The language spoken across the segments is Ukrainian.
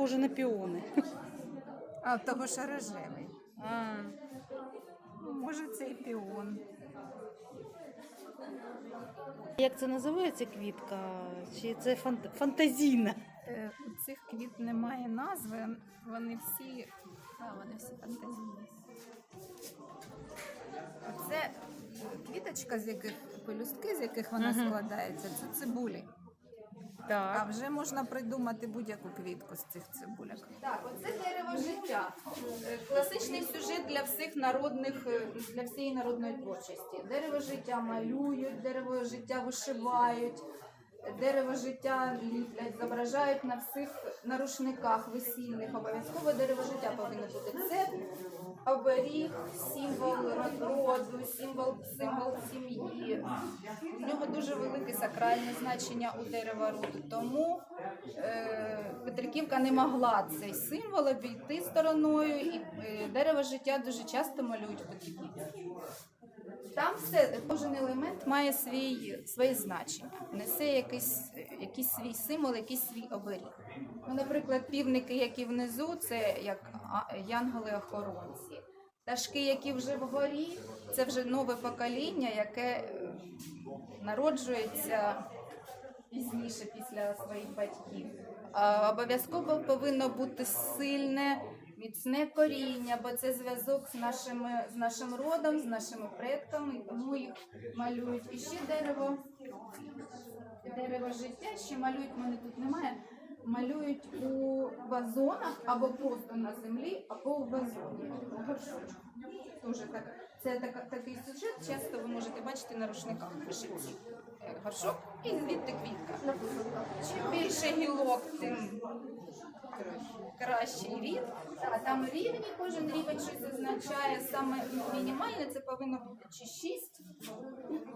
похоже на піони. А в того що рожевий. А, Ну, Може, це і піон. як це називається квітка? Чи це фант- фантазійна? Е, У цих квіт немає назви, вони всі, да, вони всі фантазійні. Це квіточка, з яких пелюстки, з яких вона Мгм. складається, це цибулі. А вже можна придумати будь-яку квітку з цих цибуляк. Так, оце дерево життя. Класичний сюжет для всіх народних, для всієї народної творчості. Дерево життя малюють, дерево життя вишивають, дерево життя ліплять, зображають на всіх на рушниках весільних. Обов'язково дерево життя повинно бути. Це оберіг, символ роду, символ, символ сім'ї. У нього дуже велике сакральне значення у дерева роду. Тому е, Петриківка не могла цей символ обійти стороною, і е, дерево життя дуже часто малюють в Петриківці. Там все, кожен елемент має свій, своє значення, несе якийсь, якийсь свій символ, якийсь свій оберіг. Ну, наприклад, півники, які внизу, це як янголи-охоронці. Пташки, які вже вгорі, це вже нове покоління, яке е, народжується пізніше після своїх батьків. Обов'язково повинно бути сильне, міцне коріння, бо це зв'язок з нашими з нашим родом, з нашими предками, тому їх малюють. І ще дерево, дерево життя, ще малюють, мене тут немає. Малюють у вазонах або просто на землі, або у вазоні. Дуже так, це така, такий сюжет, часто ви можете бачити на рушниках Горшок і звідти квітка. Чим більше гілок, тим кращий рід. А там рівні, кожен рівень щось означає. Саме мінімальне це повинно бути чи 6.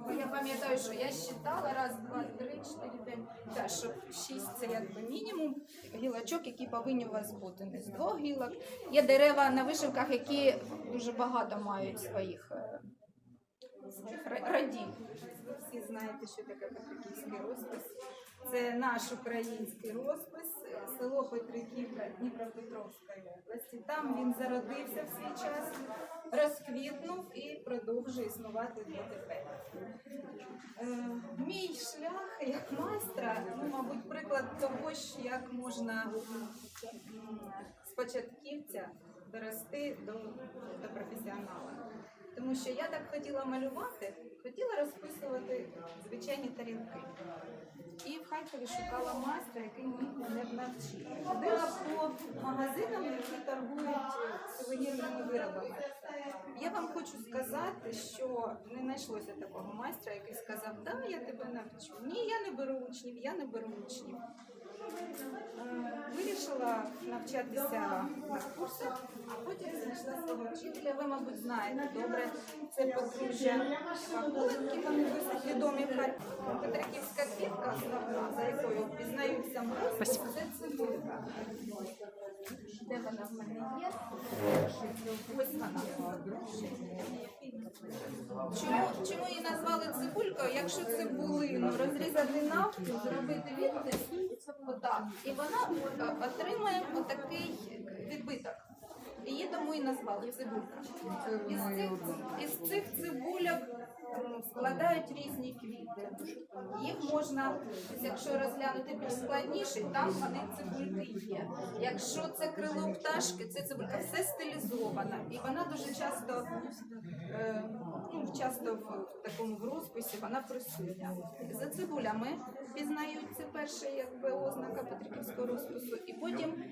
Бо я пам'ятаю, що я считала раз, два, три, чотири, п'ять. Так, що 6 це якби мінімум гілочок, які повинні у вас бути. Не з двох гілок. Є дерева на вишивках, які дуже багато мають своїх. е, своїх ра- родів. Ви всі знаєте, що таке Петриківський розпис. Це наш український розпис, е, село Петриківка Дніпропетровської області. Там він зародився в свій час, розквітнув і продовжує існувати дотепер. Е, Мій шлях як майстра, ну, мабуть, приклад того, як можна з початківця дорости до, до професіонала. Тому що я так хотіла малювати, хотіла розписувати звичайні тарілки. І в Харкові шукала майстра, який мене навчити. Ходила по магазинам, які торгують сувенірними виробами. Вам хочу сказати, що не знайшлося такого майстра, який сказав, да, я тебе навчу. Ні, я не беру учнів, я не беру учнів. Е, Вирішила навчатися на курсах, а потім знайшла свого вчителя. Ви, мабуть, знаєте добре. Це подружжя Павловки, вони досить відомі в Харкові. Петриківська квітка основна, за якою пізнаються мороз, це цибулька. Де вона в мене є? Ось вона. Чому, чому її назвали цибулькою? Якщо цибулину розрізати навпіл, зробити відтис, отак, і вона е, отримає отакий відбиток. Її тому і назвали цибулька. Із цих, із цих цибульок м, складають різні квіти. Їх можна, якщо розглянути більш складніше, там вони цибульки є. Якщо це крило пташки, це цибулька все стилізована. І вона дуже часто, е, ну, часто в такому в розписі вона присутня. За цибулями пізнають це перша якби ознака Петриківського розпису. І потім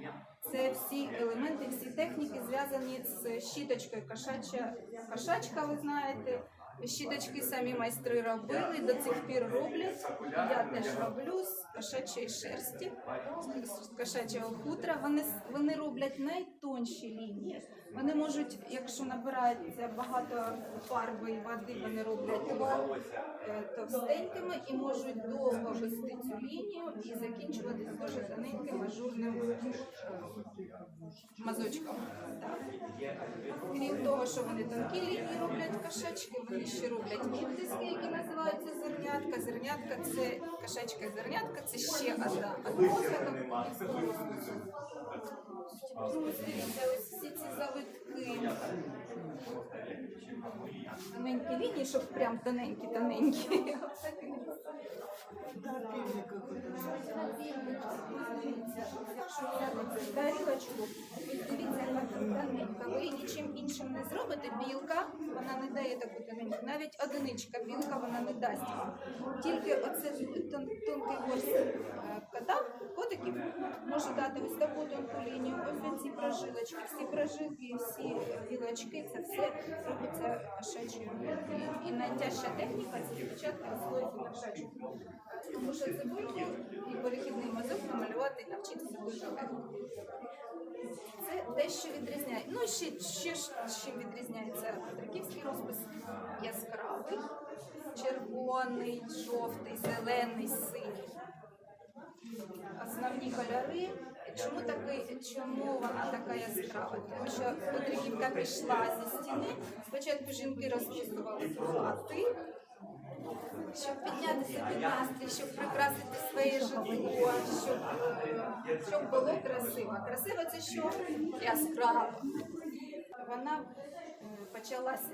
це всі елементи, всі техніки зв'язані з щіточкою кошача. Кошачка, ви знаєте. Щіточки самі майстри робили, до цих пір роблять. Я теж роблю з кошачої шерсті, з кошачого хутра. Вони, вони роблять найтонші лінії. Вони можуть, якщо набирається багато фарби і води, вони роблять їх е, товстенькими і можуть довго вести цю лінію і закінчувати дуже тоненьким ажурним е, мазочком. Так. Крім того, що вони тонкі лінії роблять, кошачки, вони ще роблять відтиски, які називаються зернятка. Зернятка це кошачка зернятка, це ще одна дивіться, ось всі ці завитки. Тоненькі лінії, щоб прям тоненькі, тоненькі. Якщо взяти тарілочку, дивіться, яка тоненька. Ви нічим іншим не зробите. Білка, вона не дає таку тоненьку. Навіть одиничка білка вона не дасть. Тільки оце тон, тонкий ворс е, кота, котиків може дати ось таку тонку лінію. Ось ці прожилочки, всі прожилки, всі білочки, це все робиться кошачою. І, і найтяжча техніка це спочатку освоїти кошачу. Тому що цибульку і перехідний мазок намалювати і навчитися дуже легко. Це те, що відрізняє. Ну, ще, ще чим відрізняється Петриківський розпис яскравий, червоний, жовтий, зелений, синій. Основні кольори. Чому такий, чому вона така яскрава? Тому що Петриківка пішла зі стіни. Спочатку жінки розписували хати, щоб підняти собі настрій, щоб прикрасити своє житло, щоб, щоб було красиво. Красиво це що? Яскраво. Вона е, почалася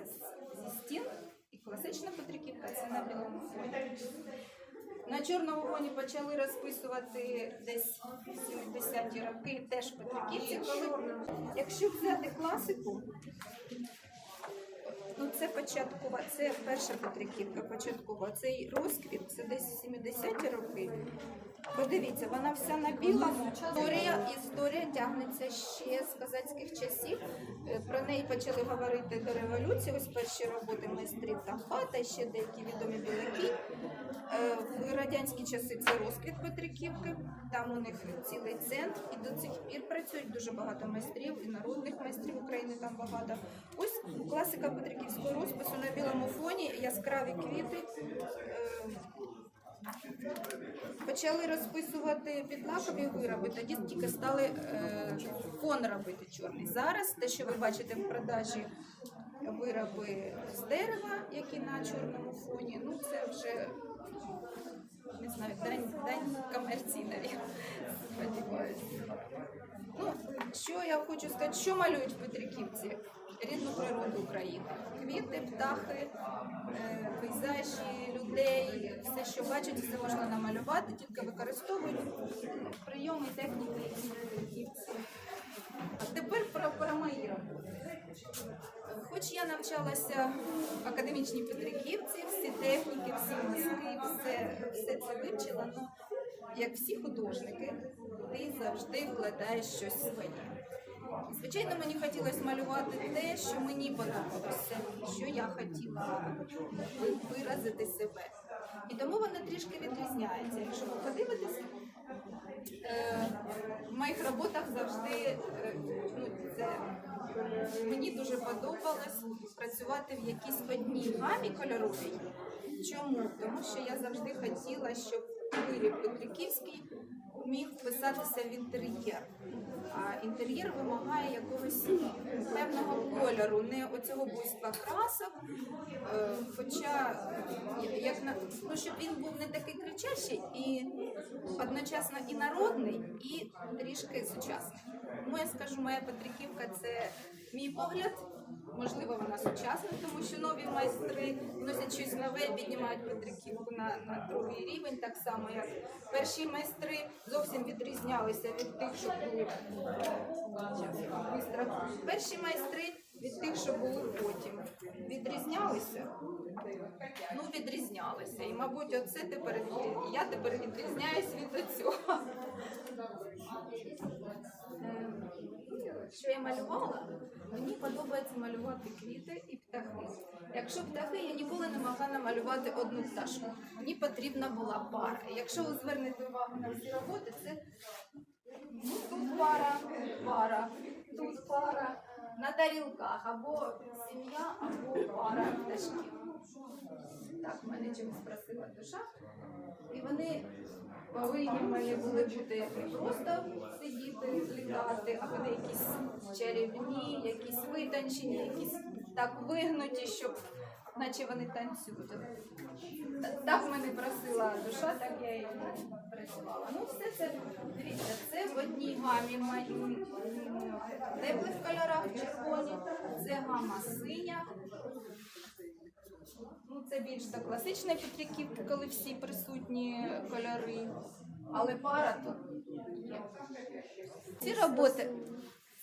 зі стін, і класична Петриківка це на білому фоні. На чорному фоні почали розписувати десь 70-ті роки теж Петриківці, коли якщо взяти класику, Ну, це початкова, це перша потриківка, початкова. Цей розквіт, це десь 70-ті роки. Подивіться, вона вся на білому. Історія, історія тягнеться ще з козацьких часів. Е, Про неї почали говорити до революції. Ось перші роботи майстрів там хата, ще деякі відомі біляки. Е, В радянські часи це розквіт Петриківки. Там у них цілий центр, і до цих пір працюють дуже багато майстрів, і народних майстрів України там багато. Ось класика Петриківського розпису на білому фоні, яскраві квіти. Почали розписувати підлакові вироби, тоді тільки стали е, фон робити чорний. Зараз те, що ви бачите в продажі вироби з дерева, які на чорному фоні, ну це вже не знаю, день, день комерції, навіть, сподіваюся. Ну, що я хочу сказати, що малюють в Петриківці? Рідну природу України. Квіти, птахи, е, пейзажі, людей, все, що бачать, все можна намалювати, тільки використовують прийоми, техніки, які. А тепер про, про мої. Хоч я навчалася в академічній Петриківці, всі техніки, всі мазки, все, все це вивчила, але як всі художники, ти завжди вкладаєш щось своє. Звичайно, мені хотілося малювати те, що мені подобалося, що я хотіла виразити себе. І тому воно трішки відрізняється. Якщо ви подивитесь, е, в моїх роботах завжди е, ну, це мені дуже подобалось працювати в якійсь одній гамі кольоровій. Чому? Тому що я завжди хотіла, щоб виріб Петриківський міг вписатися в інтер'єр. А інтер'єр вимагає якогось певного кольору, не оцього буйства красок. Е, Хоча як на ну, щоб він був не такий кричащий і одночасно і народний, і трішки сучасний. Тому я скажу, моя Петриківка це мій погляд. Можливо, вона сучасна, тому що нові майстри носять щось нове, піднімають Петриківку на, на другий рівень, так само як перші майстри зовсім відрізнялися від тих, що були. Перші майстри від тих, що були потім. Відрізнялися? Ну, відрізнялися. І, мабуть, оце тепер я тепер відрізняюсь від цього. Що я малювала? Мені подобається малювати квіти і птахи. Якщо птахи, я ніколи не могла намалювати одну пташку. Мені потрібна була пара. Якщо ви звернете увагу на всі роботи, це ну, тут пара, пара, тут пара, на тарілках або сім'я, або пара пташків. Так, мене чимось просила душа. І вони повинні в мене були бути не просто сидіти, літати, а вони якісь чарівні, якісь витончені, якісь так вигнуті, щоб наче вони танцюють. Так мене просила душа, так я і працювала. Ну, все це, дивіться, це в одній гамі ма- теплих кольорах червоні, це гама синя. Ну, це більш так класична підріківка, коли всі присутні кольори. Але пара тут. Ці роботи.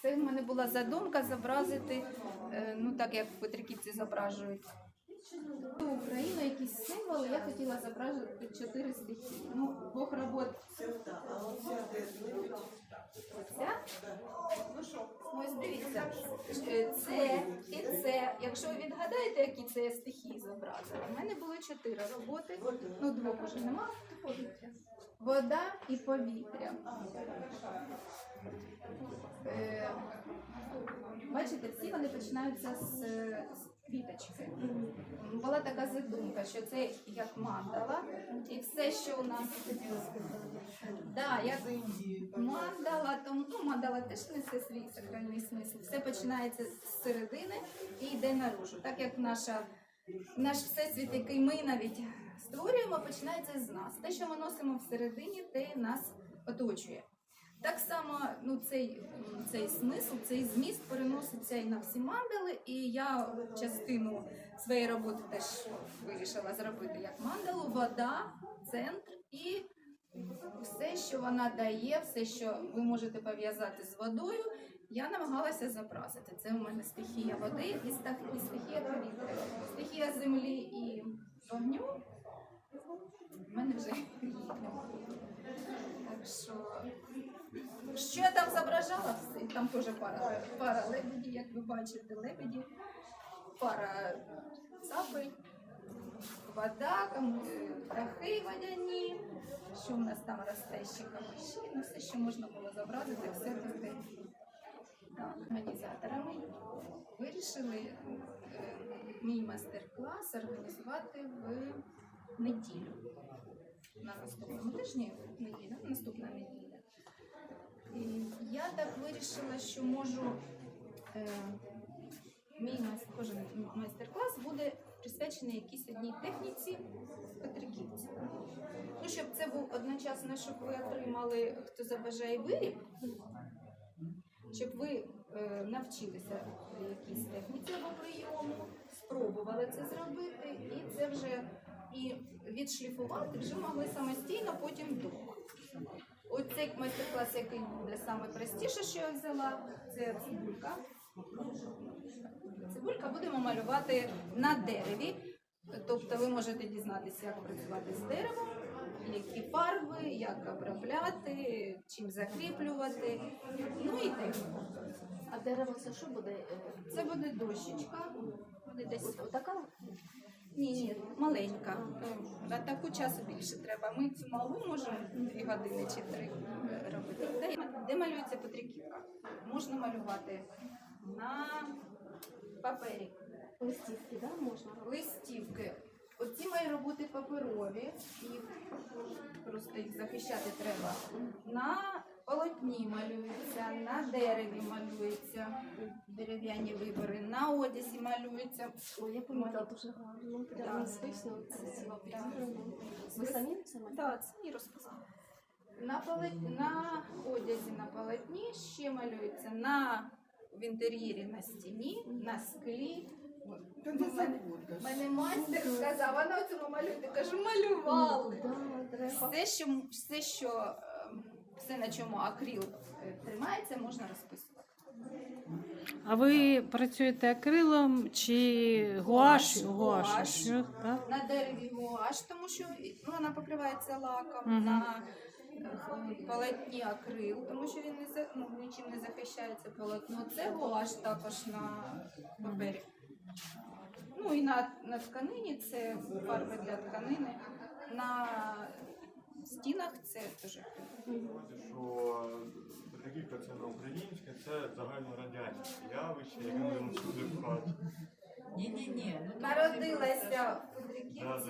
Це в мене була задумка зобразити, е, ну так як в Петриківці зображують. Україну, якісь символи, я хотіла зображити чотири стихії. Ну, двох робот. Оця. Ну що, ось дивіться, Е, це Якщо ви відгадаєте, які це я стихії зобразила, в мене було чотири роботи, ну двох уже нема. Вода і повітря. Е, Бачите, всі вони починаються з квіточки. Була така задумка, що це як мандала, і все, що у нас да, як мандала, тому ну, мандала теж несе свій сакральний смисл. Все починається з середини і йде наружу. Так як наша, наш всесвіт, який ми навіть створюємо, починається з нас. Те, що ми носимо всередині, те нас оточує. Так само ну, цей, цей смисл, цей зміст переноситься і на всі мандали, і я частину своєї роботи теж вирішила зробити як мандалу, вода, центр і все, що вона дає, все, що ви можете пов'язати з водою, я намагалася зобразити. Це у мене стихія води і стихія повітря, стихія землі і вогню. У мене вже їх нема. Так що, що я там зображала? Там теж пара, пара лебеді, як ви бачите, лебеді, пара цапель, вода, е, птахи водяні. Що в нас там росте ще камиші, ну все, що можна було зобразити, все є. Організаторами вирішили е, мій майстер-клас організувати в неділю. На наступному тижні неділя, наступна неділя. Я так вирішила, що можу е, мій кожен майстер-клас буде присвячений якійсь одній техніці Петриківці. Ну, щоб це був одночасно, щоб ви отримали, хто забажає виріб, щоб ви е, навчилися якійсь техніці або прийому, спробували це зробити, і це вже і відшліфувати вже могли самостійно потім вдома. Оцей майстер-клас, який буде саме простіше, що я взяла, це цибулька. Цибулька будемо малювати на дереві. Тобто ви можете дізнатися, як працювати з деревом, які фарби, як обробляти, чим закріплювати. Ну і техніку. А дерево це що буде? Це буде дощечка. Буде десь Отака? Ні, ні, маленька. На таку часу більше треба. Ми цю малу можемо дві години чи три робити. Де, де малюється Петриківка? Можна малювати на папері. Листівки, да, можна? листівки. Оці мої роботи паперові, їх просто їх захищати треба. На полотні малюються, на дереві малюються дерев'яні вибори, на одязі малюються. Ой, я помітила дуже гарно. Прямо містично. Це Ви самі це малюєте? Так, це мій розпис. На, полот... на одязі на полотні ще малюється на в інтер'єрі на стіні, на склі. Мене, майстер сказав, а на цьому малюйте. Кажу, малювали. Все, що, все, що ем, все, на чому акрил е, тримається, можна розписувати. А ви працюєте акрилом чи гуаш? Гуаш, Гуаш. гуаш. Що, так? На дереві гуаш, тому що ну, вона покривається лаком, Мгм. на е, полотні акрил, тому що він не за, ну, нічим не захищається полотно. Це гуаш також на папері. Ну і на, на тканині це фарби для тканини. На стінах це теж що Декілька це не українське, це загальнорадянське явище, яке ми сюди пхати. Ні-ні-ні. Народилася в да.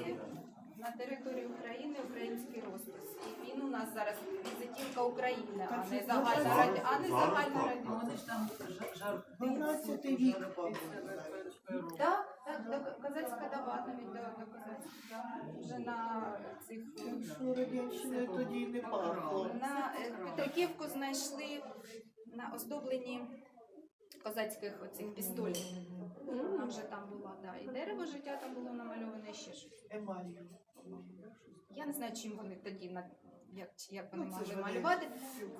На території України український розпис. І він у нас зараз візитівка України, а не загальна раді, а не загальна. Ну, вони ж там жар- жарти. 12 вік. Так, так, до Козацька дава навіть до, до Козацька. Вже на цих Що радянщина тоді не пахло. на е, Петриківку знайшли на оздобленні козацьких оцих пістолів. Вона вже там була, да. І дерево життя там було намальоване і ще щось. Емалью. Я не знаю, чим вони тоді на як, як вони Ну, могли малювати.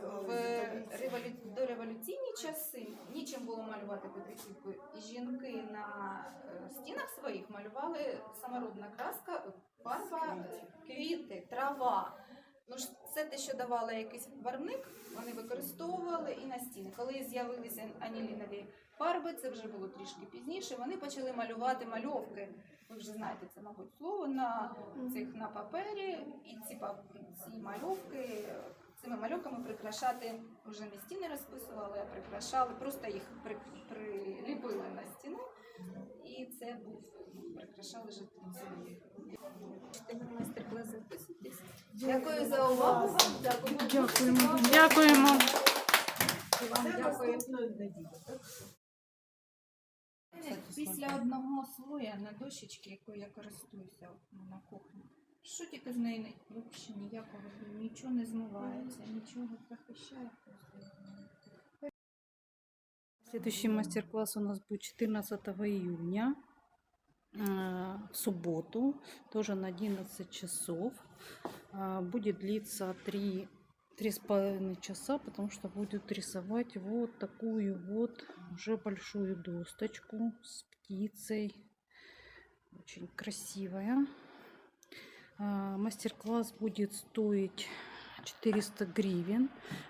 В револю... дореволюційні часи нічим було малювати Петриківку. І жінки на е, стінах своїх малювали самородна краска, фарба, квіти, трава. Ну ж це те, що давало якийсь барвник, вони використовували і на стіни. Коли з'явилися анілінові фарби, це вже було трішки пізніше. Вони почали малювати мальовки. Ви вже знаєте це, мабуть, слово на цих на папері, і ці ці мальовки. е, Цими мальовками прикрашати вже не стіни розписували, а прикрашали, просто їх при, приліпили на стіну, і це був прикрашали. Майстер-клас записуйтесь. Дякую за увагу. Дякую. Дякуємо. Дякуємо. Вам дякую. Неділі. Після одного слоя на дощечці, якою я користуюся на кухні, що тільки з неї не взагалі ніякого нічого не змивається, нічого захищає. Следующий мастер-класс у нас будет 14 июня э, в субботу, тоже на 11 часов. Будет длиться 3, три с половиной часа, потому что будет рисовать вот такую вот уже большую досточку с птицей. Очень красивая. А, Мастер-класс будет стоить 400 гривен.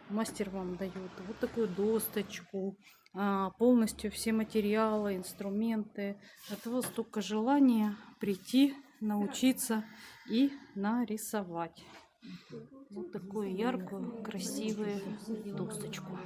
Мастер вам дает вот такую досточку, а, полностью все материалы, инструменты. От вас только желание прийти, научиться и нарисовать. Вот такую яркую, красивую досточку.